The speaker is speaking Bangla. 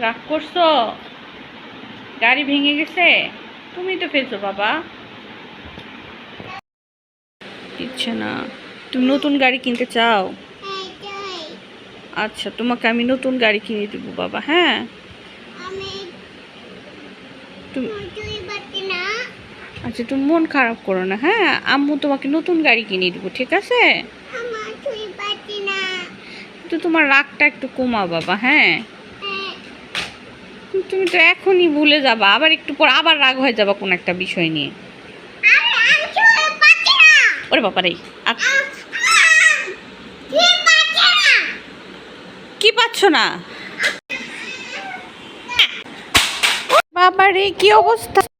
রাগ করছ? গাড়ি ভেঙে গেছে? তুমি তো ফেলছো বাবা। ইচ্ছে না। তুমি নতুন গাড়ি কিনতে চাও? আচ্ছা তোমাকে আমি নতুন গাড়ি কিনে দেবো বাবা হ্যাঁ? তুমি আচ্ছা তুমি মন খারাপ করো না হ্যাঁ? আম্মু তোমাকে নতুন গাড়ি কিনে দেবো ঠিক আছে? তো তোমার রাগটা একটু কমা বাবা হ্যাঁ? তুমি তো এখনই ভুলে যাবা আবার একটু পর আবার রাগ হয়ে যাবা কোন একটা বিষয় নিয়ে। ওরে বাবা রে কি পাচ্ছ না? বাবা রে কি অবস্থা?